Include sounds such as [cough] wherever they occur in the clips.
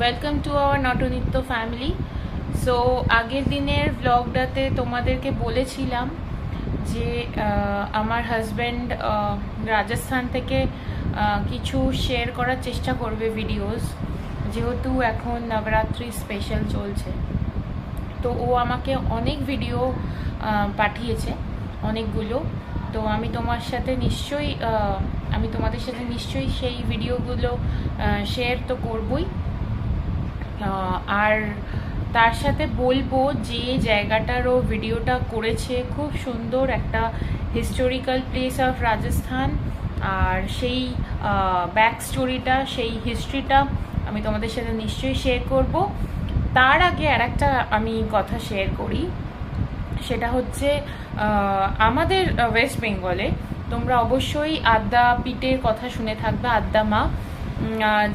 Welcome to our Natanitya family so আগের দিনের ব্লগটাতে তোমাদেরকে বলেছিলাম যে আমার হাজব্যান্ড রাজস্থান থেকে কিছু শেয়ার করার চেষ্টা করবে ভিডিওস যেহেতু এখন নবরাত্রি স্পেশাল চলছে। তো ও আমাকে অনেক ভিডিও পাঠিয়েছে, অনেকগুলো। তো আমি তোমার সাথে নিশ্চয়ই আমি তোমাদের সাথে নিশ্চয়ই সেই ভিডিওগুলো শেয়ার তো করবই। আর তার সাথে বলব যে জায়গাটার ও ভিডিওটা করেছে খুব সুন্দর একটা হিস্টোরিক্যাল প্লেস অফ রাজস্থান আর সেই ব্যাক স্টোরিটা সেই হিস্ট্রিটা আমি তোমাদের সাথে নিশ্চয়ই শেয়ার করব। তার আগে আর একটা আমি কথা শেয়ার করি। সেটা হচ্ছে আমাদের ওয়েস্ট বেঙ্গলে তোমরা অবশ্যই আদ্যা পিঠের কথা শুনে থাকবে আদ্যা মা।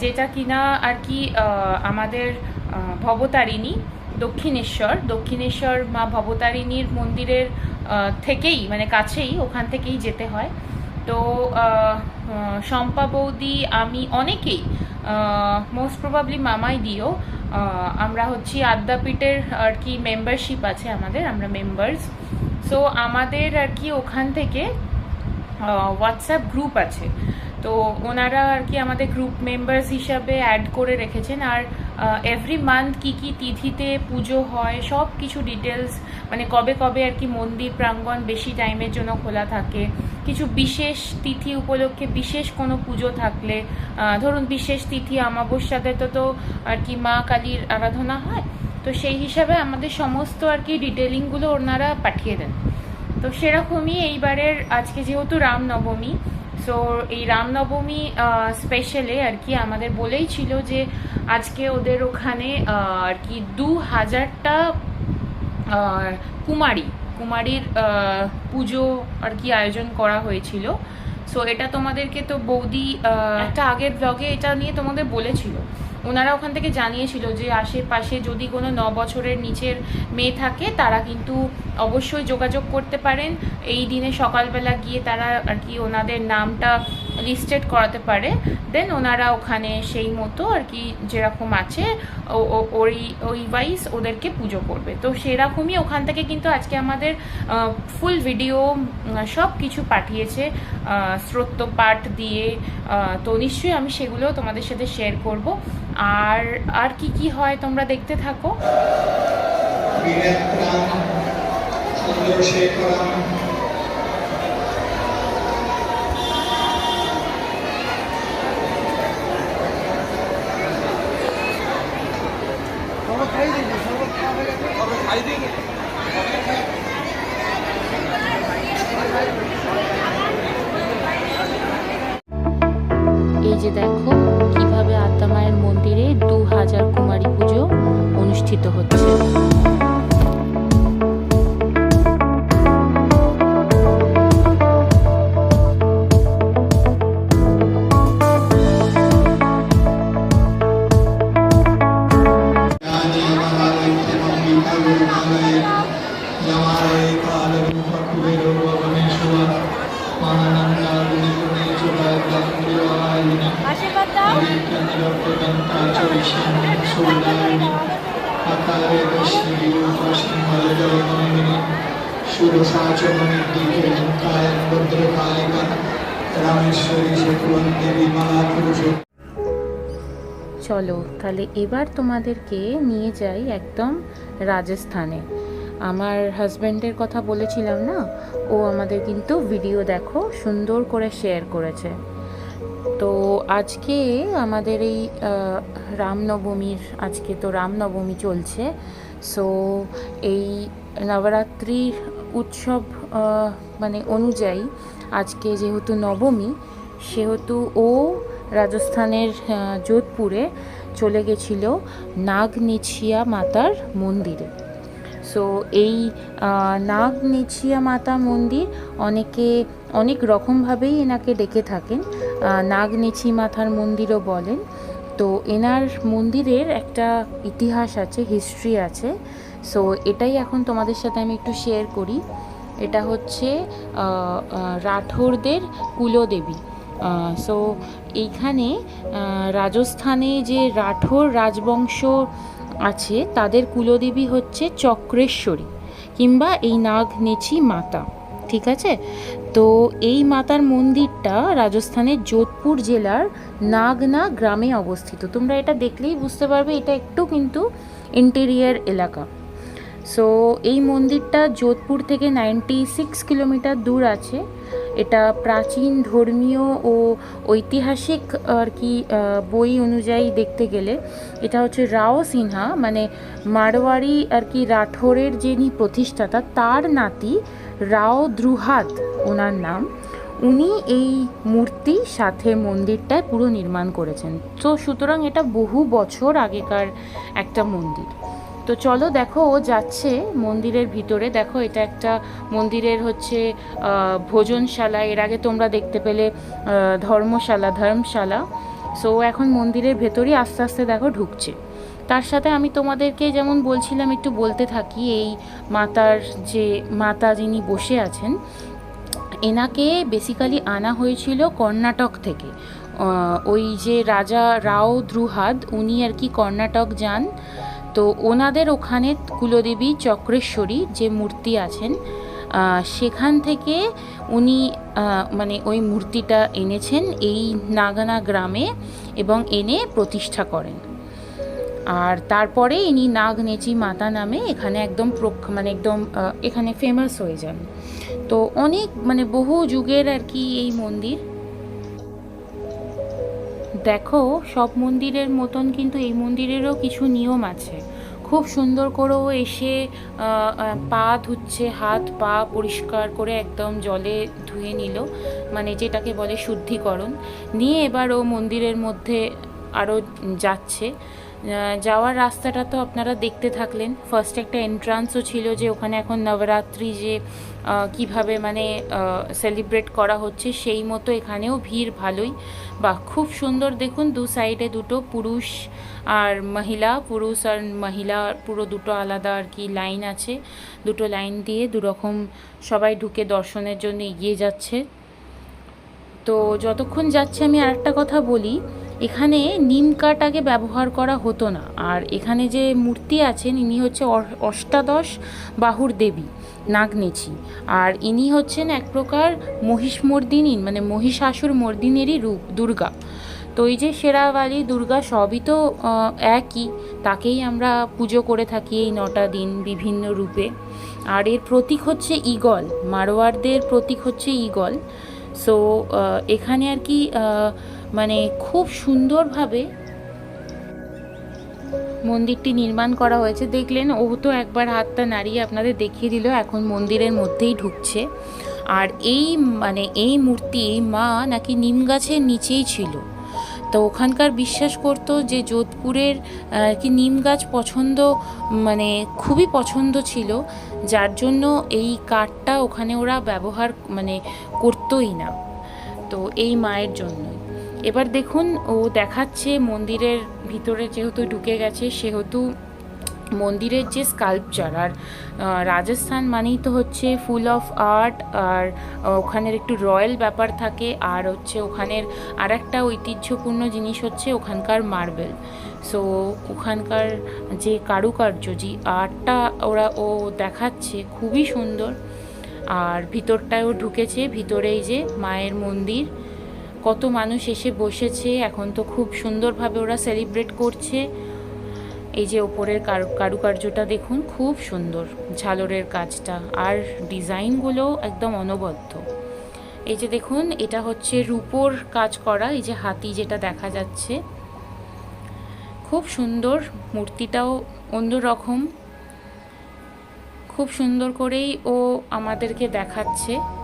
যেটা কিনা আর কি আমাদের ভবতারিণী দক্ষিণেশ্বর। দক্ষিণেশ্বর মা ভবতারিণীর মন্দিরের থেকেই মানে কাছেই, ওখান থেকেই যেতে হয়। তো শম্পা বৌদি, আমি অনেকেই মোস্ট প্রবাবলি মামাই দিও আমরা হচ্ছি আদ্যাপীঠের আর কি মেম্বারশিপ আছে আমাদের, আমরা মেম্বার্স সো আমাদের আর কি ওখান থেকে হোয়াটসঅ্যাপ গ্রুপ আছে। তো ওনারা আর কি আমাদের গ্রুপ মেম্বার্স হিসাবে অ্যাড করে রেখেছেন। আর এভরি মান্থ কি কি তিথিতে পুজো হয়, সব কিছু ডিটেলস মানে কবে কবে আর কি মন্দির প্রাঙ্গণ বেশি টাইমের জন্য খোলা থাকে, কিছু বিশেষ তিথি উপলক্ষে বিশেষ কোনো পুজো থাকলে ধরুন বিশেষ তিথি অমাবস্যাতে তো তো আর কি মা কালীর আরাধনা হয়, তো সেই হিসাবে আমাদের সমস্ত আর কি ডিটেলিংগুলো ওনারা পাঠিয়ে দেন। তো সেরকমই এইবারের, আজকে যেহেতু রামনবমী সো এই রামনবমী স্পেশালে আর কি আমাদের বলেই ছিল যে আজকে ওদের ওখানে আর কি দু হাজারটা কুমারী, কুমারীর পুজো আর কি আয়োজন করা হয়েছিল। সো এটা তোমাদেরকে তো বৌদি একটা আগের ব্লগে এটা নিয়ে তোমাদের বলেছিল। ওনারা ওখান থেকে জানিয়েছিল যে আশেপাশে যদি কোনো ন বছরের নিচের মেয়ে থাকে, তারা কিন্তু অবশ্যই যোগাযোগ করতে পারেন। এই দিনে সকালবেলা গিয়ে তারা আর কি ওনাদের নামটা লিস্টেড করাতে পারে দেন ওনারা ওখানে সেই মতো আর কি যেরকম আছে ওই ওই ওয়াইজ ওদেরকে পুজো করবে। তো সেরকমই ওখান থেকে কিন্তু আজকে আমাদের ফুল ভিডিও সব কিছু পাঠিয়েছে আহ, শ্রোত্য পাঠ দিয়ে তো নিশ্চয়ই আমি সেগুলো তোমাদের সাথে শেয়ার করব। আর আর কি কি হয় তোমরা দেখতে থাকো? তাহলে এবার তোমাদেরকে নিয়ে যাই একদম রাজস্থানে। আমার হাজব্যান্ডের কথা বলেছিলাম না? ও আমাদের কিন্তু ভিডিও দেখো, সুন্দর করে শেয়ার করেছে। তো আজকে আমাদের এই রামনবমীর, আজকে তো রামনবমী চলছে। সো এই নবরাত্রির উৎসব মানে অনুযায়ী আজকে যেহেতু নবমী, সেহেতু ও রাজস্থানের যোধপুরে চলে গেছিল নাগনিছিয়া মাতার মন্দিরে। সো এই নাগনিছিয়া মাতা মন্দির অনেকে অনেক রকমভাবেই এনাকে ডেকে থাকেন। নাগনিছি মাতার মন্দিরও বলেন। তো এনার মন্দিরের একটা ইতিহাস আছে হিস্ট্রি আছে। সো এটাই এখন তোমাদের সাথে আমি একটু শেয়ার করি। এটা হচ্ছে রাঠোরদের কুলদেবী। সো এইখানে রাজস্থানে যে রাঠোর রাজবংশ আছে, তাদের কুলদেবী হচ্ছে চক্রেশ্বরী কিংবা এই নাগ নেচি মাতা, ঠিক আছে? তো এই মাতার মন্দিরটা রাজস্থানের যোধপুর জেলার নাগনা গ্রামে অবস্থিত। তোমরা এটা দেখলেই বুঝতে পারবে, এটা একটু কিন্তু ইন্টেরিয়ার এলাকা। সো এই মন্দিরটা যোধপুর থেকে নাইনটি সিক্স কিলোমিটার দূর আছে। এটা প্রাচীন ধর্মীয় ও ঐতিহাসিক আর কি বই অনুযায়ী দেখতে গেলে, এটা হচ্ছে রাও সিনহা মানে মারওয়ারি আর কি রাঠোরের যিনি প্রতিষ্ঠাতা, তার নাতি রাও দ্রুহাত ওনার নাম। উনি এই মূর্তি সাথে মন্দিরটায় পুরো নির্মাণ করেছেন। তো সুতরাং এটা বহু বছর আগেকার একটা মন্দির। তো চলো দেখো, ও যাচ্ছে মন্দিরের ভিতরে। দেখো, এটা একটা মন্দিরের হচ্ছে ভোজনশালা। এর আগে তোমরা দেখতে পেলে ধর্মশালা ধর্মশালা। সো এখন মন্দিরের ভেতরই আস্তে আস্তে দেখো ঢুকছে। তার সাথে আমি তোমাদেরকে যেমন বলছিলাম, একটু বলতে থাকি, এই মাতার যে মাতা যিনি বসে আছেন, এনাকে বেসিক্যালি আনা হয়েছিল কর্ণাটক থেকে। ওই যে রাজা রাও দ্রুহাদ, উনি আর কি কর্ণাটক যান। তো ওনাদের ওখানে কুলদেবী চক্রেশ্বরী যে মূর্তি আছেন সেখান থেকে উনি মানে ওই মূর্তিটা এনেছেন এই নাগানা গ্রামে এবং এনে প্রতিষ্ঠা করেন। আর তারপরে ইনি নাগনেচি মাতা নামে এখানে একদম মানে একদম এখানে ফেমাস হয়ে যান। তো অনেক মানে বহু যুগের আর কি এই মন্দির। দেখো, সব মন্দিরের মতন কিন্তু এই মন্দিরেরও কিছু নিয়ম আছে। খুব সুন্দর করেও এসে পা ধুচ্ছে, হাত, পা পরিষ্কার করে একদম জলে ধুয়ে নিল মানে যেটাকে বলে শুদ্ধিকরণ। নিয়ে এবার ও মন্দিরের মধ্যে আরও যাচ্ছে। যাওয়ার রাস্তাটা তো আপনারা দেখতে থাকলেন। ফার্স্ট একটা এন্ট্রান্সও ছিল যে ওখানে এখন নবরাত্রি যে কীভাবে মানে সেলিব্রেট করা হচ্ছে সেই মতো এখানেও ভিড় ভালোই। বা খুব সুন্দর দেখুন দু সাইডে দুটো পুরুষ আর মহিলা। পুরুষ আর মহিলা পুরো দুটো আলাদা আর কি লাইন আছে। দুটো লাইন দিয়ে দুরকম সবাই ঢুকে দর্শনের জন্য এগিয়ে যাচ্ছে। তো যতক্ষণ যাচ্ছে আমি আরেকটা কথা বলি এখানে নিম কাঠ ব্যবহার করা হতো না। আর এখানে যে মূর্তি আছেন, ইনি হচ্ছে অষ্টাদশ বাহুর দেবী, নাগনেচি। আর ইনি হচ্ছেন এক প্রকার মহিষমর্দিনী মানে মহিষাসুর মর্দিনেরই রূপ, দুর্গা। তো এই যে শেরাওয়ালি দুর্গা সবই তো একই। তাকেই আমরা পুজো করে থাকি এই নটা দিন বিভিন্ন রূপে। আর এর প্রতীক হচ্ছে ঈগল মারোয়ারদের প্রতীক হচ্ছে ঈগল। সো এখানে আর কি মানে খুব সুন্দরভাবে মন্দিরটি নির্মাণ করা হয়েছে। দেখলেন ও তো একবার হাতটা নাড়িয়ে আপনাদের দেখিয়ে দিল, এখন মন্দিরের মধ্যেই ঢুকছে। আর এই মানে এই মূর্তি মা নাকি নিম গাছের নিচেই ছিল। তো ওখানকার বিশ্বাস করতো যে যোধপুরের কি নিম গাছ পছন্দ মানে খুবই পছন্দ ছিল, যার জন্য এই কাঠটা ওখানে ওরা ব্যবহার মানে করতোই না। তো এই মায়ের জন্যই। এবার দেখুন, ও দেখাচ্ছে মন্দিরের ভিতরে যেহেতু ঢুকে গেছে, সেহেতু মন্দিরের যে স্কাল্পচার আর রাজস্থান মানেই তো হচ্ছে ফুল অফ আর্ট আর ওখানের একটু রয়্যাল ব্যাপার থাকে, আর হচ্ছে ওখানের আর একটা ঐতিহ্যপূর্ণ জিনিস হচ্ছে ওখানকার মার্বেল সো ওখানকার যে কারুকার্য, যে আর্টটা ওরা, ও দেখাচ্ছে খুবই সুন্দর, আর ভিতরটায়ও ঢুকেছে, ভিতরেই যে মায়ের মন্দির কত মানুষ এসে বসেছে, এখন তো খুব সুন্দরভাবে ওরা সেলিব্রেট করছে। এই যে ওপরের কারু, কারুকার্যটা দেখুন, খুব সুন্দর। ঝালরের কাজটা আর ডিজাইনগুলো একদম অনবদ্য। এই যে দেখুন, এটা হচ্ছে রূপোর কাজ করা, এই যে হাতি যেটা দেখা যাচ্ছে। খুব সুন্দর, মূর্তিটাও অন্যরকম। খুব সুন্দর করেই ও আমাদেরকে দেখাচ্ছে।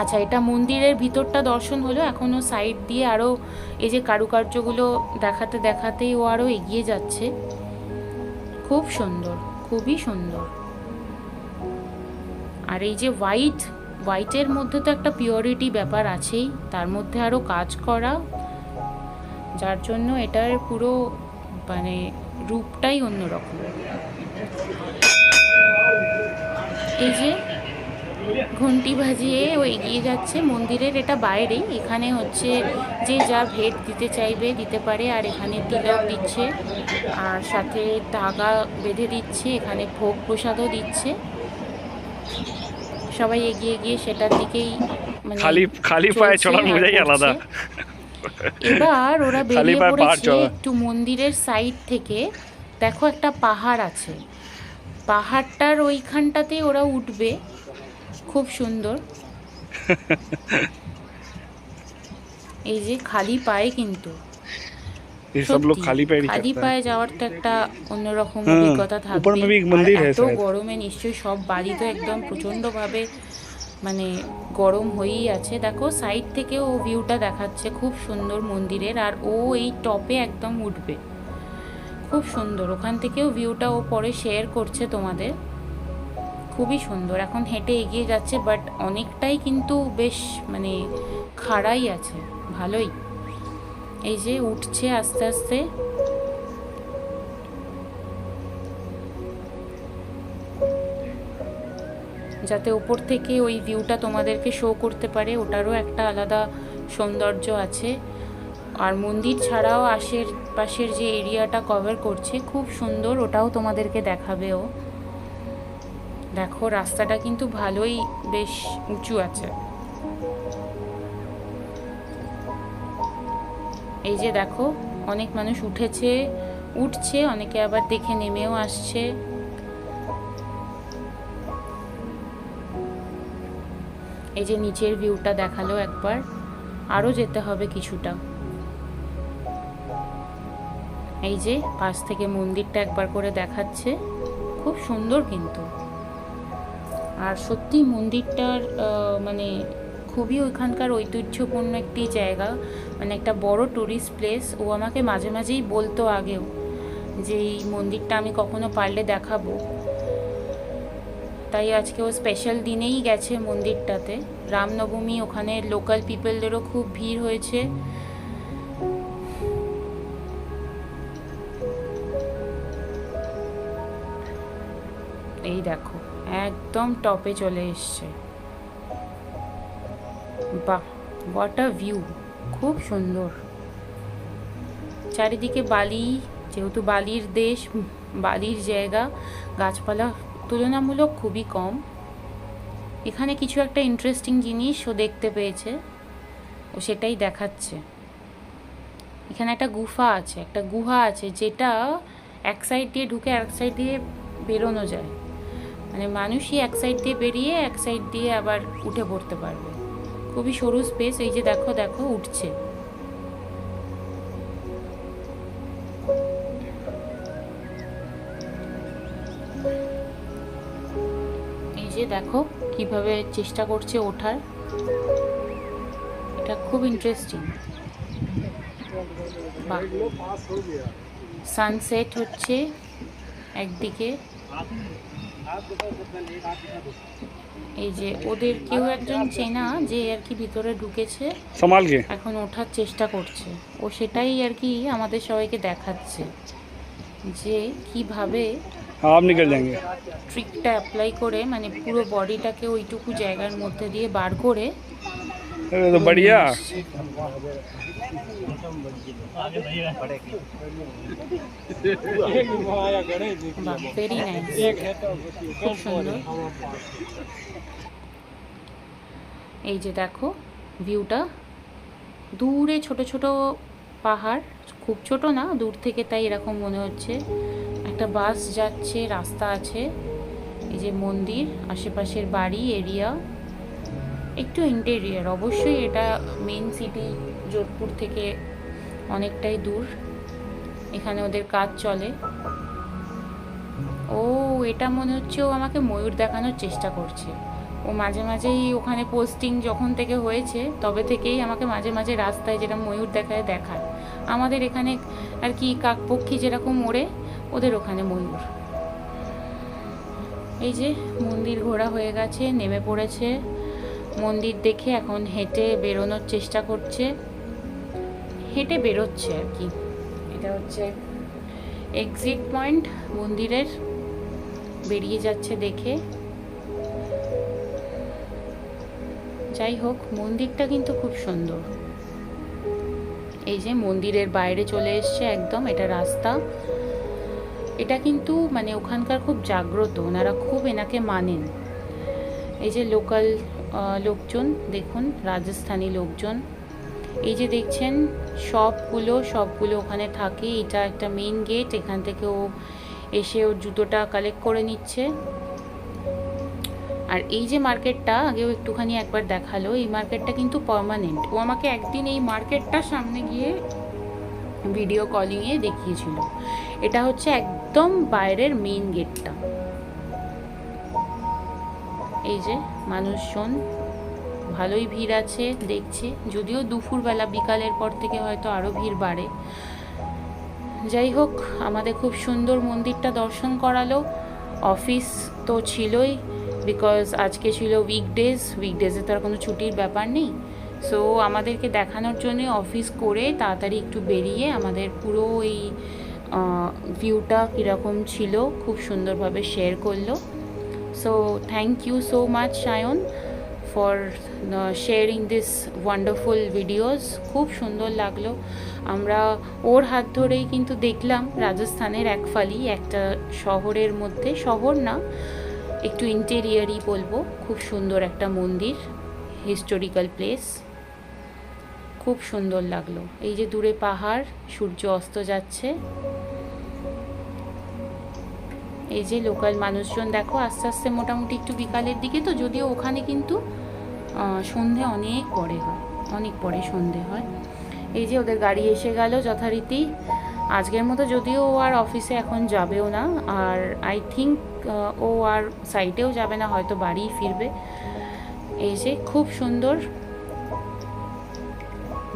আচ্ছা এটা মন্দিরের ভিতরটা দর্শন হলো এখনও সাইড দিয়ে আরও এই যে কারুকার্যগুলো দেখাতে দেখাতেই ও আরও এগিয়ে যাচ্ছে। খুব সুন্দর, খুবই সুন্দর। আর এই যে হোয়াইট হোয়াইটের মধ্যে তো একটা পিওরিটি ব্যাপার আছেই, তার মধ্যে আরও কাজ করা। যার জন্য এটার পুরো মানে রূপটাই অন্যরকম। এই যে ঘন্টি বাজিয়ে ও এগিয়ে যাচ্ছে। মন্দিরের এটা বাইরেই। এখানে হচ্ছে যে যা ভেট দিতে চাইবে দিতে পারে আর এখানে তিলক দিচ্ছে আর সাথে তাগা বেঁধে দিচ্ছে এখানে ভোগ প্রসাদও দিচ্ছে। সবাই এগিয়ে গিয়ে সেটার দিকেই মানে খালি খালি পায়ে চলার মজাই আলাদা। এবার ওরা বেরিয়ে পড়েছে একটু মন্দিরের সাইড থেকে। দেখো একটা পাহাড় আছে। পাহাড়টার ওইখানটাতে ওরা উঠবে। খুব সুন্দর। [laughs] এই যে খালি পায়ে কিন্তু। খালি পায়ে যাওয়ার তো একটা অন্যরকম অভিজ্ঞতা এত গরমে নিশ্চয়ই সব বাড়ি তো একদম মানে গরম হয়েই আছে। দেখো সাইড থেকে ও ভিউটা দেখাচ্ছে খুব সুন্দর মন্দিরের। আর ও এই টপে একদম উঠবে। খুব সুন্দর। ওখান থেকেও ভিউটা ও পরে শেয়ার করছে তোমাদের। খুবই সুন্দর। এখন হেঁটে এগিয়ে যাচ্ছে বাট অনেকটাই কিন্তু বেশ মানে খাড়াই আছে, ভালোই। এই যে উঠছে আস্তে আস্তে। যাতে উপর থেকে ওই ভিউটা তোমাদেরকে শো করতে পারে, ওটারও একটা আলাদা সৌন্দর্য আছে। আর মন্দির ছাড়াও আশের পাশের যে এরিয়াটা কভার করছে, খুব সুন্দর ওটাও তোমাদেরকে দেখাবে ও। দেখো, রাস্তাটা কিন্তু ভালোই বেশ উঁচু আছে। এই যে দেখো, অনেক মানুষ উঠেছে, উঠছে, অনেকে আবার দেখে নেমেও আসছে। এই যে নিচের ভিউটা দেখাল একবার আরও যেতে হবে কিছুটা। এই যে পাশ থেকে মন্দিরটা একবার করে দেখাচ্ছে, খুব সুন্দর কিন্তু। আর সত্যি মন্দিরটার মানে খুবই ওইখানকার ঐতিহ্যপূর্ণ একটি জায়গা মানে একটা বড় ট্যুরিস্ট প্লেস ও আমাকে মাঝে মাঝেই বলতো আগেও যে এই মন্দিরটা আমি কখনো পারলে দেখাবো। তাই আজকে ও স্পেশাল দিনেই গেছে মন্দিরটাতে। রামনবমী, ওখানে লোকাল পিপলদেরও খুব ভিড় হয়েছে। এই দেখো। একদম টপে চলে এসছে। বাহ হোয়াট আ ভিউ খুব সুন্দর। চারিদিকে বালি, যেহেতু বালির দেশ, বালির জায়গা, গাছপালা তুলনামূলক খুবই কম। এখানে কিছু একটা ইন্টারেস্টিং জিনিস ও দেখতে পেয়েছে, ও সেটাই দেখাচ্ছে। এখানে একটা গুফা আছে, একটা গুহা আছে, যেটা এক সাইড দিয়ে ঢুকে এক সাইড দিয়ে বেরোনো যায়। মানে মানুষই এক সাইড দিয়ে বেরিয়ে এক সাইড দিয়ে আবার উঠে পড়তে পারবে। খুবই সরু স্পেস এই যে দেখো দেখো, উঠছে। এই যে দেখো, কীভাবে চেষ্টা করছে ওঠার। এটা খুব ইন্টারেস্টিং সানসেট হচ্ছে একদিকে। এই যে ওদের কেউ একজন চেনা যে আর কি ভিতরে ঢুকেছে संभाल के এখন ওঠার চেষ্টা করছে ও সেটাই আর কি আমাদের সবাইকে দেখাচ্ছে যে কিভাবে हाँ आप निकल जाएंगे ট্রিকটা অ্যাপ্লাই করে মানে পুরো বডিটাকে ওইটুকু জায়গার মধ্যে দিয়ে বার করে अरे तो बढ़िया বাহ ভেরি নাইস খুব সুন্দর এই যে দেখো ভিউটা দূরে ছোট ছোট পাহাড় খুব ছোট না দূর থেকে তাই এরকম মনে হচ্ছে একটা বাস যাচ্ছে রাস্তা আছে এই যে মন্দির আশেপাশের বাড়ি এরিয়া একটু ইন্টেরিয়ার অবশ্যই এটা মেন সিটি যোধপুর থেকে অনেকটাই দূর। এখানে ওদের কাজ চলে। ও, এটা মনে হচ্ছে ও আমাকে ময়ূর দেখানোর চেষ্টা করছে। ও মাঝে মাঝেই ওখানে পোস্টিং যখন থেকে হয়েছে, তবে থেকেই আমাকে মাঝে মাঝে রাস্তায় যেটা ময়ূর দেখায় দেখায়। আমাদের এখানে আর কি কাকপক্ষী যেরকম ওড়ে, ওদের ওখানে ময়ূর। এই যে মন্দির ঘোরা হয়ে গেছে, নেমে পড়েছে। মন্দির দেখে এখন হেঁটে বেরোনোর চেষ্টা করছে। হেঁটে বেরোচ্ছে আর কি। এটা হচ্ছে এক্সিট পয়েন্ট মন্দিরের। বেরিয়ে যাচ্ছে দেখে। যাই হোক, মন্দিরটা কিন্তু খুব সুন্দর। এই যে মন্দিরের বাইরে চলে এসছে একদম, এটা রাস্তা। এটা কিন্তু মানে ওখানকার খুব জাগ্রত, ওনারা খুব এনাকে মানেন। এই যে লোকাল লোকজন, দেখুন, রাজস্থানী লোকজন। এই যে দেখছেন, সবগুলো সবগুলো ওখানে থাকে। এটা একটা মেইন গেট এখান থেকে ও এসে ওর জুতোটা কালেক্ট করে নিচ্ছে। আর এই যে মার্কেটটা আগেও একটুখানি একবার দেখাল, এই মার্কেটটা কিন্তু পার্মানেন্ট ও আমাকে একদিন এই মার্কেটটার সামনে গিয়ে ভিডিও কলিংয়ে দেখিয়েছিল। এটা হচ্ছে একদম বাইরের মেইন গেটটা এই যে মানুষজন, ভালোই ভিড় আছে দেখছি। যদিও দুপুরবেলা, বিকালের পর থেকে হয়তো আরও ভিড় বাড়ে। যাই হোক, আমাদের খুব সুন্দর মন্দিরটা দর্শন করালো। অফিস তো ছিলই বিকজ আজকে ছিল উইকডেজ উইকডেজে তো আর কোনো ছুটির ব্যাপার নেই। সো আমাদেরকে দেখানোর জন্য অফিস করে তাড়াতাড়ি একটু বেরিয়ে আমাদের পুরো এই ভিউটা কীরকম ছিল, খুব সুন্দরভাবে শেয়ার করল। So thank you so much Sayan for sharing this wonderful videos খুব সুন্দর লাগল। আমরা ওর হাত ধরেই কিন্তু দেখলাম রাজস্থানের এক ফালি, একটা শহরের মধ্যে, শহর না, একটু ইন্টেরিয়ারই বলব। খুব সুন্দর একটা মন্দির হিস্টোরিক্যাল প্লেস খুব সুন্দর লাগল। এই যে দূরে পাহাড়, সূর্য অস্ত যাচ্ছে। এই যে লোকাল মানুষজন, দেখো আস্তে আস্তে মোটামুটি একটু বিকালের দিকে তো, যদিও ওখানে কিন্তু সন্ধে অনেক পরে হয়, অনেক পরে সন্ধে হয়। এই যে ওদের গাড়ি এসে গেল যথারীতি। আজকের মতো যদিও ও আর অফিসে এখন যাবেও না, আর আই থিঙ্ক ও আর সাইডেও যাবে না, হয়তো বাড়িই ফিরবে। এই যে খুব সুন্দর।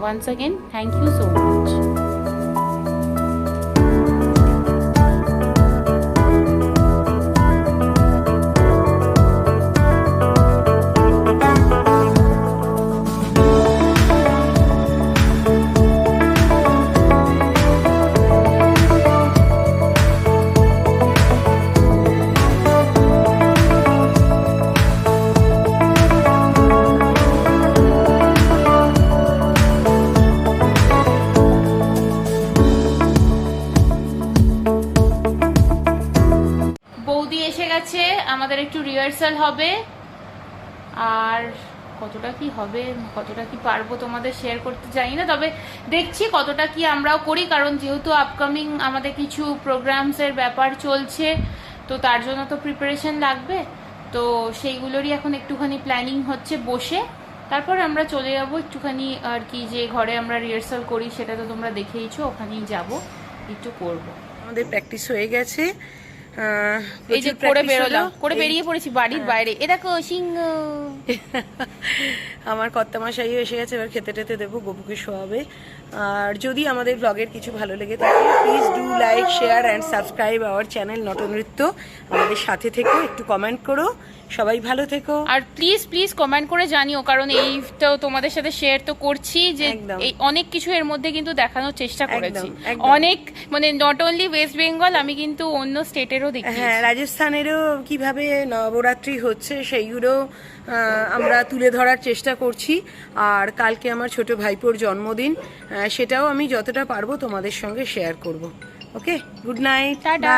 Once again thank you so much rehearsal হবে। আর কতটা কি হবে, কতটা কি পারব তোমাদের শেয়ার করতে চাই না। তবে দেখছি কতটা কি আমরাও করি, কারণ যেহেতু আপকামিং আমাদের কিছু প্রোগ্রামসের ব্যাপার চলছে, তো তার জন্য তো প্রিপারেশন লাগবে। তো সেইগুলোরই এখন একটুখানি প্ল্যানিং হচ্ছে বসে। তারপর আমরা চলে যাব একটুখানি, আর কি যে ঘরে আমরা রিহার্সাল করি, সেটা তো তোমরা দেখেইছো, ওখানেই যাব, একটু করব। আমাদের প্র্যাকটিস হয়ে গেছে। এই যে করে বেরোলাম করে বেরিয়ে পড়েছি বাড়ির বাইরে। এ দেখো সিংহ। [laughs] আমার কর্তামশাইও এসে গেছে এবার খেতে টেতে দেবো গপুকে শোয়াবে। আর যদি আমাদের ব্লগের কিছু ভালো লেগে থাকে please do like share and subscribe our channel Natanritya আমাদের সাথে থেকো একটু কমেন্ট করো। সবাই ভালো থেকো। আর প্লিজ প্লিজ কমেন্ট করে জানিও কারণ এইটাও তোমাদের সাথে শেয়ার তো করছি যে। এই অনেক কিছু এর মধ্যে কিন্তু দেখানোর চেষ্টা করেছি। অনেক মানে নট অনলি ওয়েস্ট বেঙ্গল আমি কিন্তু অন্য স্টেটেরও দেখি হ্যাঁ রাজস্থানেরও কীভাবে নবরাত্রি হচ্ছে সেইগুলো আমরা তুলে ধরার চেষ্টা করছি। আর কালকে আমার ছোট ভাইপোর জন্মদিন সেটাও আমি যতটা পারব তোমাদের সঙ্গে শেয়ার করব। Okay good night tata